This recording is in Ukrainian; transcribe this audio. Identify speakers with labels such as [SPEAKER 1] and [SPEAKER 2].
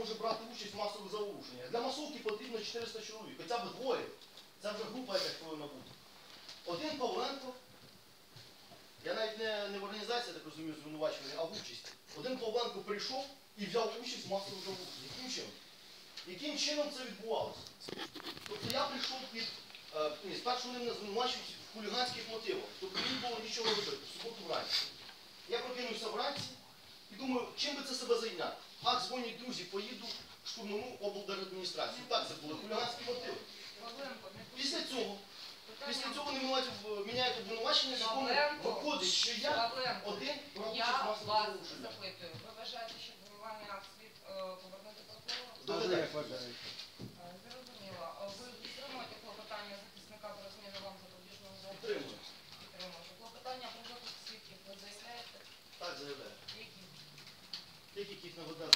[SPEAKER 1] може брати участь в масових заворушеннях. Для масовки потрібно 400 чоловік, хоча б двоє. Це вже група якась повинна бути. Один Павленко, я навіть не, не в організації, так розумію, звинувачений, а в участі. Один Павленко прийшов і взяв участь в масових заворушеннях. Яким чином? Яким чином це відбувалося? Тобто я прийшов під. е, Ні, спершу вони мене звинувачують в хуліганських мотивах. Тобто мені було нічого робити, в суботу вранці. Я прокинувся вранці і думаю, чим би це себе зайняти? Дзвонять друзі, поїду штурману облдержадміністрацію. Так, це були хуліганські мотиви. Після цього, після цього вони міняють, міняють обвинувачення, з якому виходить, що я один в
[SPEAKER 2] Я вас запитую. Ви вважаєте, що обвинувальний акт слід е, повернути прокурору? Е, Зрозуміло. Ви підтримуєте клопотання захисника про зміну вам запобіжного?
[SPEAKER 1] Підтримую.
[SPEAKER 2] Підтримуєте. Клопотання про допуск свідків ви заявляєте?
[SPEAKER 1] Так заявляю.
[SPEAKER 2] Які?
[SPEAKER 1] Тих, яких наведе